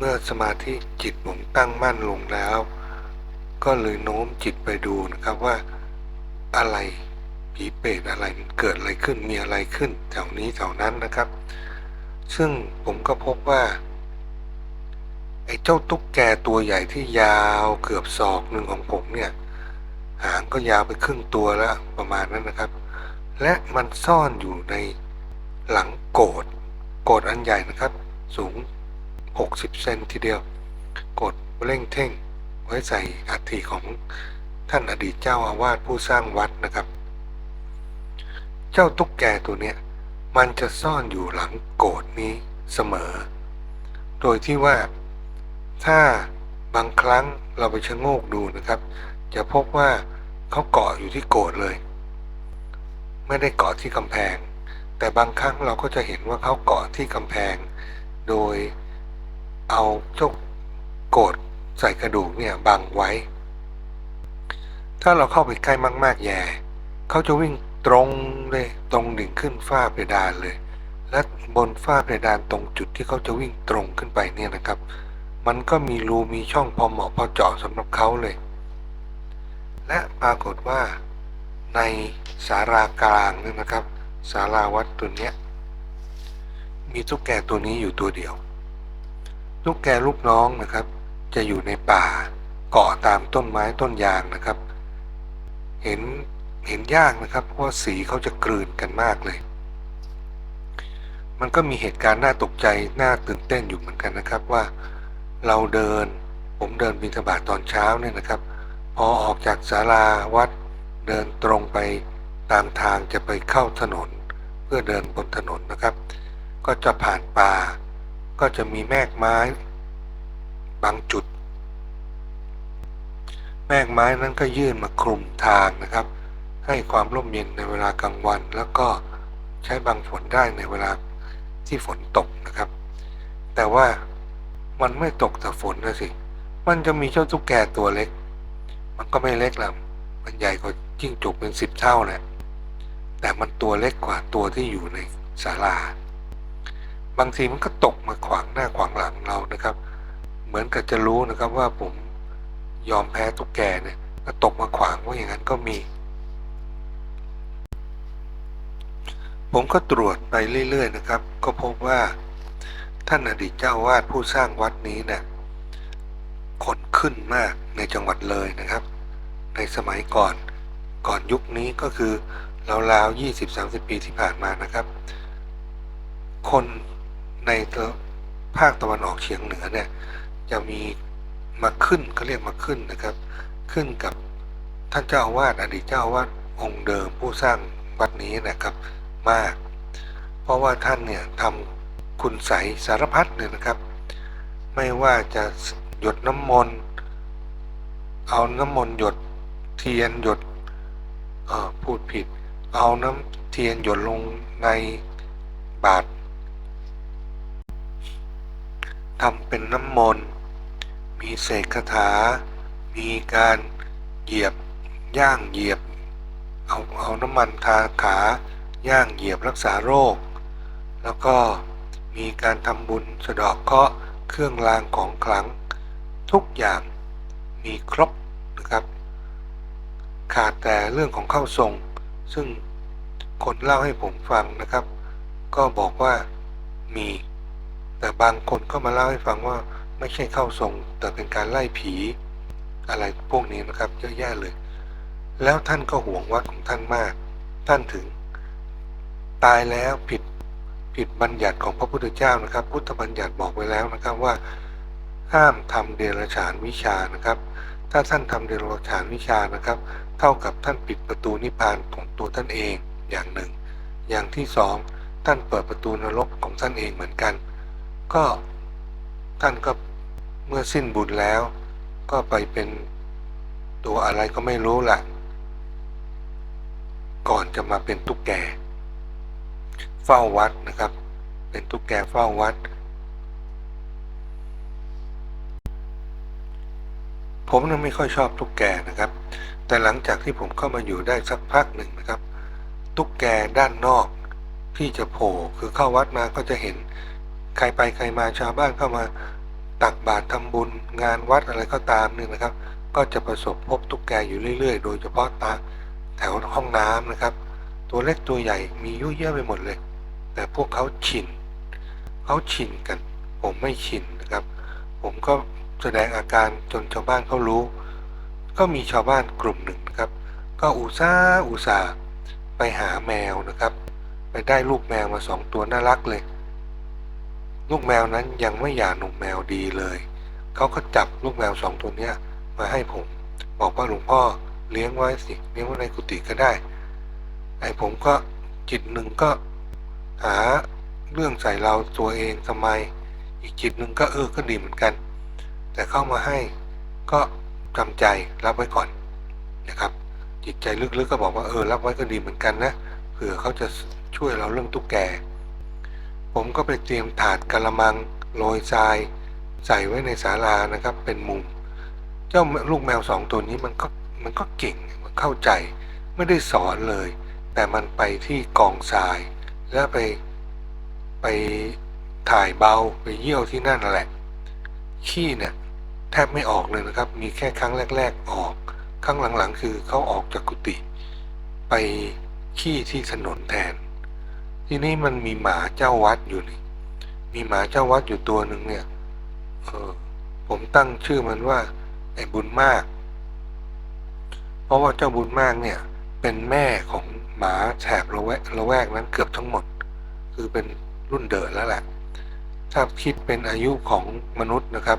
มื่อสมาธิจิตผมตั้งมั่นลงแล้ว ก็เลยโน้มจิตไปดูนะครับว่าอะไรผีเปรตอะไรเกิดอะไรขึ้นมีอะไรขึ้นแถวนี้แถวนั้นนะครับ ซึ่งผมก็พบว่าไอ้เจ้าตุ๊กแกตัวใหญ่ที่ยาวเกือบศอกหนึ่งของผมเนี่ย หางก็ยาวไปครึ่งตัวแล้วประมาณนั้นนะครับ และมันซ่อนอยู่ในหลังโกดโกดอันใหญ่นะครับ สูง 60 เซนทีเดียวโกดเร่งเท่ง ไว้ใส่อัฐิของท่านอดีตเจ้าอาวาสผู้สร้างวัดนะครับ เจ้าตุ๊กแกตัวเนี้ยมันจะซ่อนอยู่หลังโกดนี้เสมอ โดยที่ว่าถ้าบางครั้งเราไปชะโงกดูนะครับ จะพบว่าเขาเกาะอยู่ที่โกดเลย ไม่ได้เกาะที่กำแพง แต่บางครั้งเราก็จะเห็นว่าเขาเกาะที่กำแพง โดย เอาเจ้าโกดใส่กระดูกเนี่ยบังไว้ ถ้าเราเข้าไปใกล้มาก ๆแย่เขาจะวิ่งตรงเลยตรงดิ่งขึ้นฝ้าเพดานเลย และบนฝ้าเพดานตรงจุดที่เขาจะวิ่งตรงขึ้นไปเนี่ยนะครับ มันก็มีรูมีช่องพอเหมาะพอเจาะสำหรับเขาเลย และปรากฏว่าในสารากลางนี่นะครับ สาราวัดตัวเนี้ยมีตุ๊กแกตัวนี้อยู่ตัวเดียว ตุ๊กแกลูกน้องนะครับ จะอยู่ในป่าเกาะตามต้นไม้ต้นยางนะครับ เห็นเห็นยากนะครับ เพราะสีเขาจะกลืนกันมากเลย มันก็มีเหตุการณ์น่าตกใจน่าตื่นเต้นอยู่เหมือนกันนะครับว่าเราเดินผมเดินบิณฑบาตตอนเช้าเนี่ยนะครับ พอออกจากศาลาวัดเดินตรงไปตามทางจะไปเข้าถนน เพื่อเดินบนถนนนะครับ ก็จะผ่านป่า ก็จะมีแมกไม้ บางจุด แมกไม้นั้นก็ยื่นมาคลุมทางนะครับ ให้ความร่มเย็นในเวลากลางวัน แล้วก็ใช้บังฝนได้ในเวลาที่ฝนตกนะครับ แต่ว่ามันไม่ตกแต่ฝนนะสิ มันจะมีเจ้าตุ๊กแกตัวเล็ก มันก็ไม่เล็กแล้วมันใหญ่กว่าจิ้งจกเป็นสิบเท่าแหละแต่มันตัวเล็กกว่าตัวที่อยู่ในศาลา บางทีมันก็ตกมาขวางหน้าขวางหลังเรานะครับ เหมือนกับจะรู้นะครับว่าผมยอมแพ้ตุ๊กแกเนี่ยก็ตกมาขวางว่าอย่างนั้นก็มี ผมก็ตรวจไปเรื่อย ๆ นะครับ ก็พบว่าท่านอดีตเจ้าวาดผู้สร้างวัดนี้เนี่ยคนขึ้นมากในจังหวัดเลยนะครับ ในสมัยก่อนก่อนยุคนี้ก็คือราวๆ20-30 ปีที่ผ่านมานะครับ คน ในภาคตะวันออกเฉียงเหนือเนี่ยจะมีมาขึ้นเขาเรียกมาขึ้นนะครับ ขึ้นกับท่านเจ้าอาวาสอดีตเจ้าอาวาสองค์เดิมผู้สร้างวัดนี้นะครับมาก เพราะว่าท่านเนี่ยทำคุณใสสารพัดเลยนะครับ ไม่ว่าจะหยดน้ำมนต์เอาน้ำมนต์หยดเทียนหยดเออพูดผิด เอาน้ำเทียนหยดลงในบาตร ทำเป็นน้ำมนต์ มีเสกคาถา มีการเหยียบย่างเหยียบ เอาเอาน้ำมันทาขาย่างเหยียบรักษาโรค แล้วก็มีการทำบุญสะดอกเคาะเครื่องรางของขลัง ทุกอย่างมีครบนะครับ ขาดแต่เรื่องของเข้าทรง ซึ่งคนเล่าให้ผมฟังนะครับ ก็บอกว่ามี แต่บางคนก็มาเล่าให้ฟังว่าไม่ใช่เข้าทรง แต่เป็นการไล่ผีอะไรพวกนี้นะครับเยอะแยะเลย แล้วท่านก็ห่วงวัดของท่านมาก ท่านถึง ตายแล้วผิดผิดบัญญัติของพระพุทธเจ้านะครับ พุทธบัญญัติบอกไว้แล้วนะครับว่า ห้ามทำเดรัจฉานวิชานะครับ ถ้าท่านทำเดรัจฉานวิชานะครับ เท่ากับท่านปิดประตูนิพพานของตัวท่านเองอย่างหนึ่ง อย่างที่สองท่านเปิดประตูนรกของท่านเองเหมือนกัน ก็ท่านก็เมื่อสิ้นบุญแล้ว ก็ไปเป็นตัวอะไรก็ไม่รู้ละก่อนจะมาเป็นตุ๊กแก เฝ้าวัดนะครับ เป็นตุ๊กแกเฝ้าวัด ผมนั้นไม่ค่อยชอบตุ๊กแกนะครับ แต่หลังจากที่ผมเข้ามาอยู่ได้สักพักหนึ่งนะครับ ตุ๊กแกด้านนอกที่จะโผล่คือเข้าวัดมาก็จะเห็น ใครไปใครมาชาวบ้านเข้ามาตักบาตรทำบุญงานวัดอะไรก็ตามเนี่ยนะครับ ก็จะประสบพบตุ๊กแกอยู่เรื่อย ๆ โดยเฉพาะตาแถวห้องน้ำนะครับ ตัวเล็กตัวใหญ่มีเยุ่ยเยอะไปหมดเลย แต่พวกเขาชินเขาชินกัน ผมไม่ชินนะครับ ผมก็แสดงอาการจนชาวบ้านเขารู้ ก็มีชาวบ้านกลุ่มหนึ่งนะครับ ก็อุตส่าห์อุตส่าห์ไปหาแมวนะครับ ไปได้ลูกแมวมาสองตัวน่ารักเลย ลูกแมวนั้นยังไม่หย่าหนุ่มแมวดีเลย เขาก็จับลูกแมวสองตัวเนี้ยมาให้ผม บอกว่าหลวงพ่อเลี้ยงไว้สิเลี้ยงไว้ในกุฏิก็ได้ ไอ้ผมก็จิตหนึ่งก็หาเรื่องใส่เราตัวเองทำไม อีกจิตหนึ่งก็เออก็ดีเหมือนกัน แต่เข้ามาให้ก็จำใจรับไว้ก่อนนะครับ จิตใจลึกๆก็บอกว่าเออรับไว้ก็ดีเหมือนกันนะเผื่อเขาจะช่วยเราเรื่องตุ๊กแก ผมก็ไปเตรียมถาดกระมังโรยทรายใส่ไว้ในศาลานะครับ เป็นมุม เจ้าลูกแมวสองตัวนี้มันก็มันก็เก่งมันเข้าใจ ไม่ได้สอนเลย แต่มันไปที่กองทราย แล้วไปไปถ่ายเบาไปเยี่ยวที่นั่นนั่นแหละ ขี้เนี่ยแทบไม่ออกเลยนะครับ มีแค่ครั้งแรก ๆออก ครั้งหลังๆ คือเขาออกจากกุฏิไปขี้ที่ถนนแทน ที่นี่มันมีหมาเจ้าวัดอยู่นี่ มีหมาเจ้าวัดอยู่ตัวหนึ่งเนี่ย เออ ผมตั้งชื่อมันว่า ไอ้บุญมาก เพราะว่าเจ้าบุญมากเนี่ย เป็นแม่ของหมาแถบละแวกละแวกนั้นเกือบทั้งหมด คือเป็นรุ่นเดอะแล้วแหละ ถ้าคิดเป็นอายุของมนุษย์นะครับ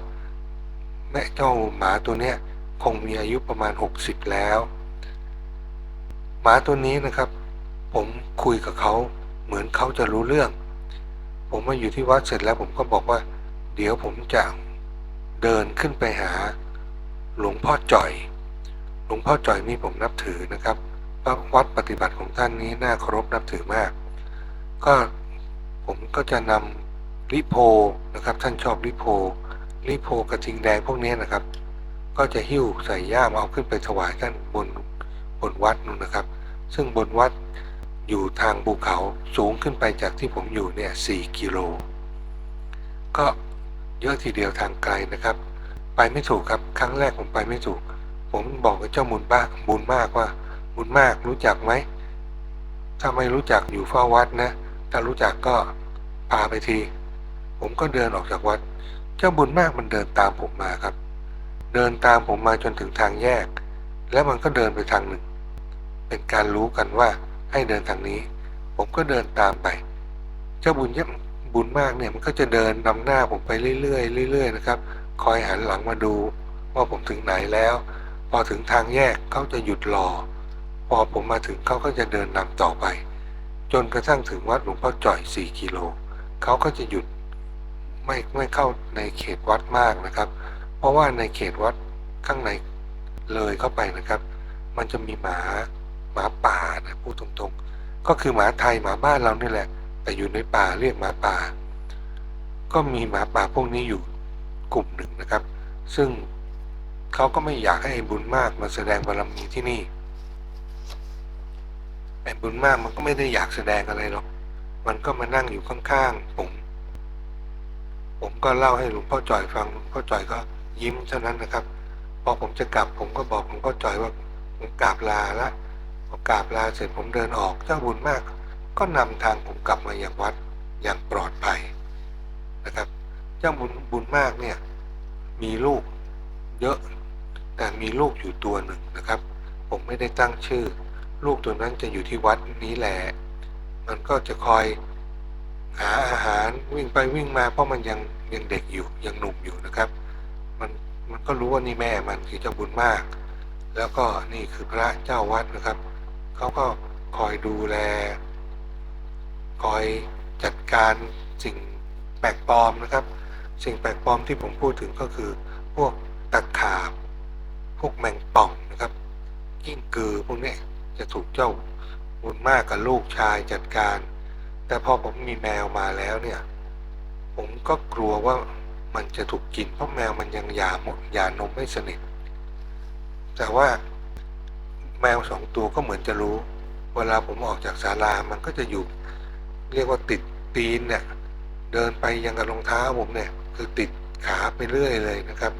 แม่เจ้าหมาตัวเนี้ยคงมีอายุประมาณ 60 แล้ว หมาตัวนี้นะครับ ผมคุยกับเขา เหมือนเขาจะรู้เรื่อง ผมมาอยู่ที่วัดเสร็จแล้วผมก็บอกว่า เดี๋ยวผมจะเดินขึ้นไปหา หลวงพ่อจ่อย หลวงพ่อจ่อยนี่ผมนับถือนะครับวัดปฏิบัติของท่านนี้น่าเคารพนับถือมาก ก็ผมก็จะนำลิโพนะครับ ท่านชอบลิโพลิโพกระทิงแดงพวกนี้นะครับ ก็จะหิ้วใส่ย่ามเอาขึ้นไปถวายท่านบนบนวัดนู่นนะครับ ซึ่งบนวัด อยู่ทางภูเขาสูงขึ้นไปจากที่ผมอยู่เนี่ยสี่กิโล ก็เยอะทีเดียวทางไกลนะครับ ไปไม่ถูกครับครั้งแรกผมไปไม่ถูก ผมบอกกับเจ้าบุญบ้าบุญมากว่าบุญมากรู้จักไหมถ้าไม่รู้จักอยู่เฝ้าวัดนะ ถ้ารู้จักก็พาไปที ผมก็เดินออกจากวัด เจ้าบุญมากมันเดินตามผมมาครับ เดินตามผมมาจนถึงทางแยก แล้วมันก็เดินไปทางหนึ่ง เป็นการรู้กันว่า ให้เดินทางนี้ ผมก็เดินตามไป เจ้าบุญเยี่ยมบุญมากเนี่ยมันก็จะเดินนำหน้าผมไปเรื่อยๆเรื่อยๆนะครับ คอยหันหลังมาดูว่าผมถึงไหนแล้ว พอถึงทางแยกเขาจะหยุดรอ พอผมมาถึงเขาก็จะเดินนำต่อไป จนกระทั่งถึงวัดหลวงพ่อจ่อย 4 กิโลเขาก็จะหยุดไม่ไม่เข้าในเขตวัดมากนะครับ เพราะว่าในเขตวัดข้างในเลยเข้าไปนะครับ มันจะมีหมา หมาป่านะพูดตรงๆ ก็คือหมาไทยหมาบ้านเรานี่แหละ แต่อยู่ในป่าเรียกหมาป่า ก็มีหมาป่าพวกนี้อยู่กลุ่มหนึ่งนะครับ ซึ่งเขาก็ไม่อยากให้ไอ้บุญมากมาแสดงบารมีที่นี่ไอ้บุญมากมันก็ไม่ได้อยากแสดงอะไรหรอก มันก็มานั่งอยู่ข้างๆผม ผมก็เล่าให้หลวงพ่อจ่อยฟังหลวงพ่อจ่อยก็ยิ้มเท่านั้นนะครับ พอผมจะกลับผมก็บอกหลวงพ่อจ่อยว่าผมกราบลาละ พอกราบลาเสร็จผมเดินออกเจ้าบุญมาก ก็นำทางผมกลับมาอย่างวัดอย่างปลอดภัยนะครับ เจ้าบุญบุญมากเนี่ยมีลูกเยอะ แต่มีลูกอยู่ตัวหนึ่งนะครับ ผมไม่ได้ตั้งชื่อ ลูกตัวนั้นจะอยู่ที่วัดนี้แหละมันก็จะคอยหาอาหารวิ่งไปวิ่งมาเพราะมันยังยังเด็กอยู่ยังหนุ่มอยู่นะครับ มันมันก็รู้ว่านี่แม่มันคือเจ้าบุญมาก แล้วก็นี่คือพระเจ้าวัดนะครับ เขาก็คอยดูแล คอยจัดการสิ่งแปลกปลอมนะครับ สิ่งแปลกปลอมที่ผมพูดถึงก็คือ พวกตะขาบ พวกแมงป่องนะครับกิ้งกือพวกนี้จะถูกเจ้าบุญมากกับลูกชายจัดการ แต่พอผมมีแมวมาแล้วเนี่ย ผมก็กลัวว่ามันจะถูกกินเพราะแมวมันยังหยาหมดหยานมไม่สนิท แต่ว่า แมวสองตัวก็เหมือนจะรู้ เวลาผมออกจากศาลามันก็จะอยู่ เรียกว่าติดตีนเนี่ยเดินไปยังกับรองเท้าผมเนี่ย คือติดขาไปเรื่อยเลยนะครับ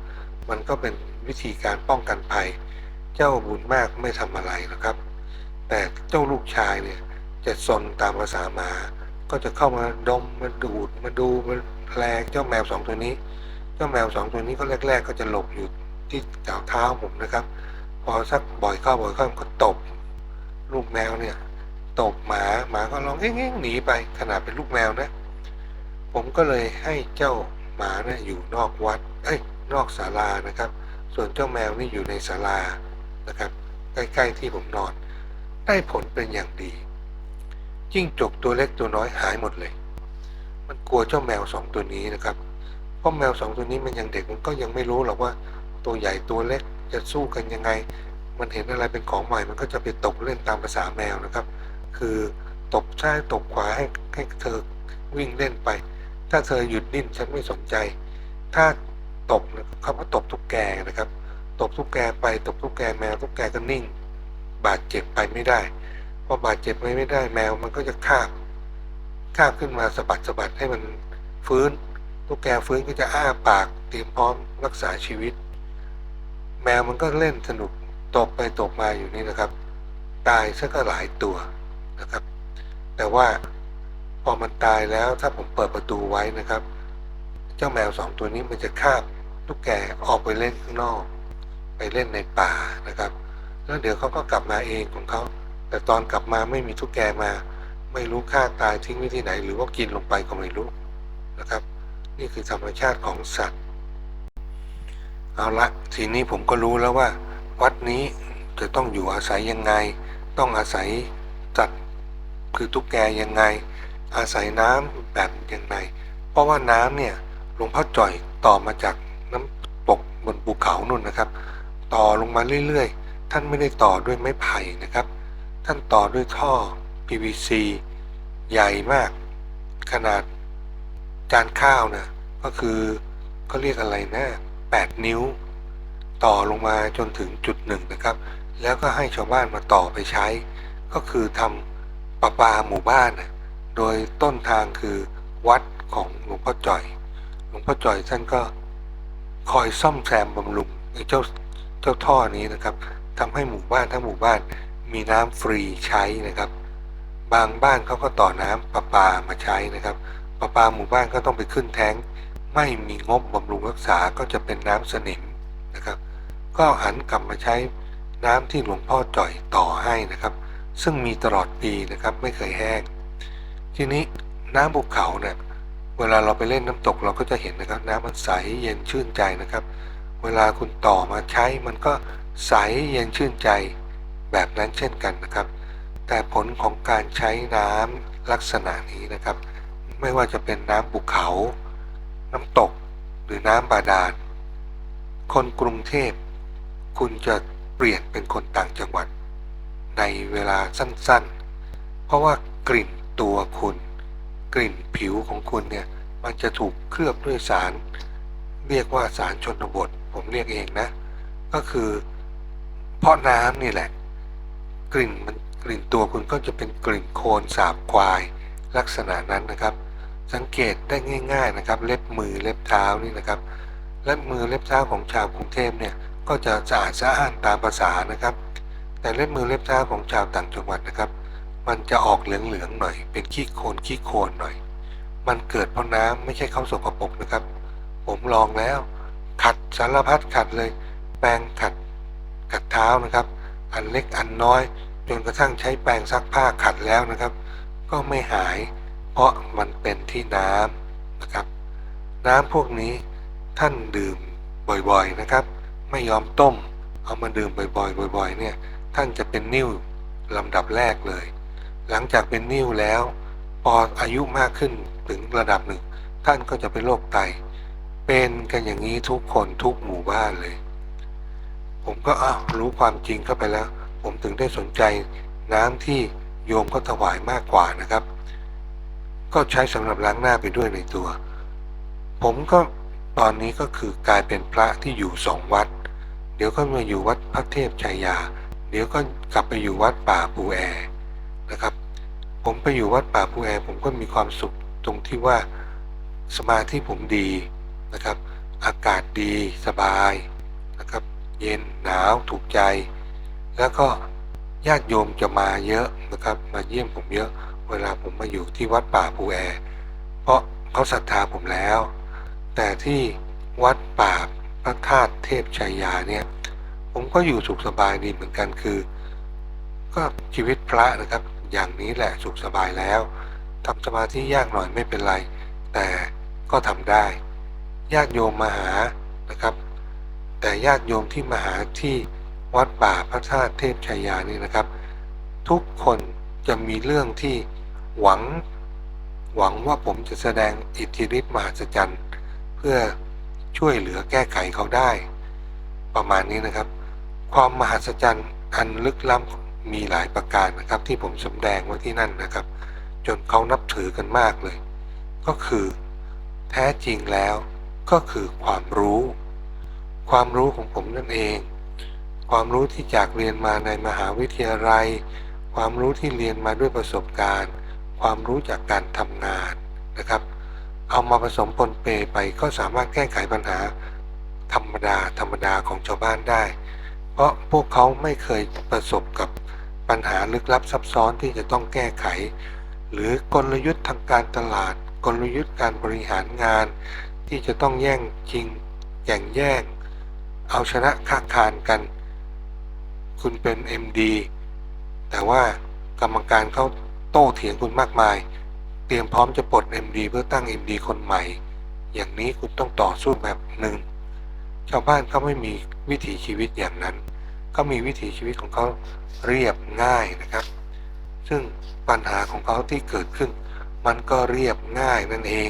มันก็เป็นวิธีการป้องกันภัย เจ้าบุญมากไม่ทำอะไรนะครับ แต่เจ้าลูกชายเนี่ยจะซนตามภาษาหมา ก็จะเข้ามาดมมาดูดมาดูมาแลเจ้าแมวสองตัวนี้ เจ้าแมวสองตัวนี้ก็แรก ๆ ก็จะหลบอยู่ที่เท้าผมนะครับ พอสักบ่อยเข้าบ่อยเข้ามันก็ตบ ลูกแมวเนี่ย ตบหมาหมาก็ร้องเอ้งๆหนีไปขนาดเป็นลูกแมวนะ ผมก็เลยให้เจ้าหมาเนี่ยอยู่นอกวัดเอ้ยนอกศาลานะครับ ส่วนเจ้าแมวนี่อยู่ในศาลานะครับ ใกล้ๆที่ผมนอน ได้ผลเป็นอย่างดีจิ้งจกตัวเล็กตัวน้อยหายหมดเลย มันกลัวเจ้าแมวสองตัวนี้นะครับ เพราะแมวสองตัวนี้มันยังเด็กมันก็ยังไม่รู้หรอกว่า ตัวใหญ่ตัวเล็ก จะสู้กันยังไง มันเห็นอะไรเป็นของใหม่ มันก็จะไปตบเล่นตามภาษาแมวนะครับ คือตบซ้ายตบขวาให้ให้เธอวิ่งเล่นไป ถ้าเธอหยุดนิ่งฉันไม่สนใจ ถ้าตบนะคำว่าตบทุกแกนะครับ ตบทุกแกไปตบทุกแกแมวทุกแกก็นิ่ง บาดเจ็บไปไม่ได้พอบาดเจ็บไปไม่ได้แมวมันก็จะคาบคาบขึ้นมาสะบัดสะบัดให้มันฟื้น ทุกแกฟื้นก็จะอ้าปากเตรียมพร้อมรักษาชีวิต แมวมันก็เล่นสนุกตบไปตบมาอยู่นี่นะครับ ตายซะก็หลายตัวนะครับ แต่ว่าพอมันตายแล้วถ้าผมเปิดประตูไว้นะครับ เจ้าแมวสองตัวนี้มันจะคาบลูกแกออกไปเล่นข้างนอก ไปเล่นในป่านะครับ แล้วเดี๋ยวเขาก็กลับมาเองของเขาแต่ตอนกลับมาไม่มีทุกแกมา ไม่รู้ฆ่าตายทิ้งไว้ที่ไหน หรือว่ากินลงไปก็ไม่รู้นะครับ นี่คือธรรมชาติของสัตว์ เอาละทีนี้ผมก็รู้แล้วว่า วัดนี้จะต้องอยู่อาศัยยังไง ต้องอาศัยจัดคือตุ๊กแกยังไง อาศัยน้ำแบบยังไง เพราะว่าน้ำเนี่ยหลวงพ่อจ่อยต่อมาจากน้ำตกบนภูเขานู่นนะครับ ต่อลงมาเรื่อยๆ ท่านไม่ได้ต่อด้วยไม้ไผ่นะครับ ท่านต่อด้วยท่อ PVC ใหญ่มาก ขนาดจานข้าวนะก็คือเขาเรียกอะไรนะ 8 นิ้ว ต่อลงมาจนถึงจุดหนึ่งนะครับ แล้วก็ให้ชาวบ้านมาต่อไปใช้ ก็คือทำประปาหมู่บ้าน โดยต้นทางคือวัดของหลวงพ่อจ่อย หลวงพ่อจ่อยท่านก็คอยซ่อมแซมบำรุงเจ้าเจ้าท่อนี้นะครับทำให้หมู่บ้านทั้งหมู่บ้านมีน้ำฟรีใช้นะครับ บางบ้านเขาก็ต่อน้ำประปามาใช้นะครับประปาหมู่บ้านก็ต้องไปขึ้นแท้ง ไม่มีงบบำรุงรักษาก็จะเป็นน้ำสนิมนะครับ ก็หันกลับมาใช้น้ำที่หลวงพ่อจ่อยต่อให้นะครับ ซึ่งมีตลอดปีนะครับไม่เคยแห้ง ทีนี้น้ำภูเขาเนี่ยเวลาเราไปเล่นน้ำตกเราก็จะเห็นนะครับ น้ำมันใสเย็นชื่นใจนะครับ เวลาคุณต่อมาใช้มันก็ใสเย็นชื่นใจแบบนั้นเช่นกันนะครับ แต่ผลของการใช้น้ำลักษณะนี้นะครับ ไม่ว่าจะเป็นน้ำภูเขา น้ำตกหรือน้ำบาดาล คนกรุงเทพ คุณจะเปลี่ยนเป็นคนต่างจังหวัด ในเวลาสั้นๆ เพราะว่ากลิ่นตัวคุณ กลิ่นผิวของคุณเนี่ย มันจะถูกเคลือบด้วยสาร เรียกว่าสารชนบท ผมเรียกเองนะ ก็คือ เพราะน้ำนี่แหละ กลิ่นมันกลิ่นตัวคุณก็จะเป็นกลิ่นโคลนสาบควายลักษณะนั้นนะครับ สังเกตได้ง่าย ๆนะครับ เล็บมือเล็บเท้านี่นะครับเล็บมือเล็บเท้าของชาวกรุงเทพเนี่ยก็จะสะอาดสะอ้านตามภาษานะครับ แต่เล็บมือเล็บเท้าของชาวต่างจังหวัดนะครับ มันจะออกเหลืองๆหน่อย เป็นขี้โคลนขี้โคลนหน่อย มันเกิดเพราะน้ำไม่ใช่เขาสกปรกนะครับ ผมลองแล้ว ขัดสารพัดขัดเลย แปรงขัดขัดเท้านะครับ อันเล็กอันน้อย จนกระทั่งใช้แปรงซักผ้าขัดแล้วนะครับ ก็ไม่หาย เพราะมันเป็นที่น้ำนะครับ น้ำพวกนี้ท่านดื่มบ่อยๆนะครับ ไม่ยอมต้ม เอามาดื่มบ่อยๆ บ่อย ๆ เนี่ย ท่านจะเป็นนิ่วลำดับแรกเลย หลังจากเป็นนิ่วแล้ว พออายุมากขึ้นถึงระดับหนึ่ง ท่านก็จะเป็นโรคไต เป็นกันอย่างนี้ทุกคนทุกหมู่บ้านเลย ผมก็อ้าวรู้ความจริงเข้าไปแล้ว ผมถึงได้สนใจน้ำที่โยมก็ถวายมากกว่านะครับ ก็ใช้สำหรับล้างหน้าไปด้วยในตัว ผมก็ตอนนี้ก็คือกลายเป็นพระที่อยู่สองวัด เดี๋ยวก็มาอยู่วัดพระเทพชัยยา เดี๋ยวก็กลับไปอยู่วัดป่าปูแอนะครับ ผมไปอยู่วัดป่าปูแอ ผมก็มีความสุขตรงที่ว่าสมาธิผมดีนะครับ อากาศดีสบายนะครับ เย็นหนาวถูกใจ แล้วก็ญาติโยมจะมาเยอะนะครับ มาเยี่ยมผมเยอะ เวลาผมมาอยู่ที่วัดป่าภูแอ เพราะเขาศรัทธาผมแล้ว แต่ที่วัดป่าพระธาตุเทพชัยยาเนี่ย ผมก็อยู่สุขสบายดีเหมือนกันคือ ก็ชีวิตพระนะครับ อย่างนี้แหละสุขสบายแล้วทำสมาธิยากหน่อยไม่เป็นไร แต่ก็ทำได้ญาติโยมมาหานะครับ แต่ญาติโยมที่มาหาที่วัดป่าพระธาตุเทพชัยยานี่นะครับ ทุกคนจะมีเรื่องที่ หวังหวังว่าผมจะแสดงอิทธิฤทธิ์มหัศจรรย์ เพื่อช่วยเหลือแก้ไขเขาได้ ประมาณนี้นะครับ ความมหัศจรรย์อันลึกล้ำมีหลายประการนะครับ ที่ผมสำแดงไว้ที่นั่นนะครับ จนเขานับถือกันมากเลย ก็คือแท้จริงแล้วก็คือความรู้ ความรู้ของผมนั่นเอง ความรู้ที่จากเรียนมาในมหาวิทยาลัย ความรู้ที่เรียนมาด้วยประสบการณ์ ความรู้จากการทำงานนะครับ เอามาผสมปนเปไปก็สามารถแก้ไขปัญหาธรรมดาธรรมดาของชาวบ้านได้ เพราะพวกเขาไม่เคยประสบกับปัญหาลึกลับซับซ้อนที่จะต้องแก้ไข หรือกลยุทธ์ทางการตลาด กลยุทธ์การบริหารงาน ที่จะต้องแย่งชิงแข่งแย่ง เอาชนะค้าคานกัน คุณเป็น MD แต่ว่ากรรมการเขา โต้เถียงคุณมากมาย เตรียมพร้อมจะปลด MD เพื่อตั้ง MD คนใหม่ อย่างนี้คุณต้องต่อสู้แบบหนึ่งชาวบ้านเขาไม่มีวิถีชีวิตอย่างนั้นเขามีวิถีชีวิตของเขาเรียบง่ายนะครับ ซึ่งปัญหาของเขาที่เกิดขึ้น มันก็เรียบง่ายนั่นเอง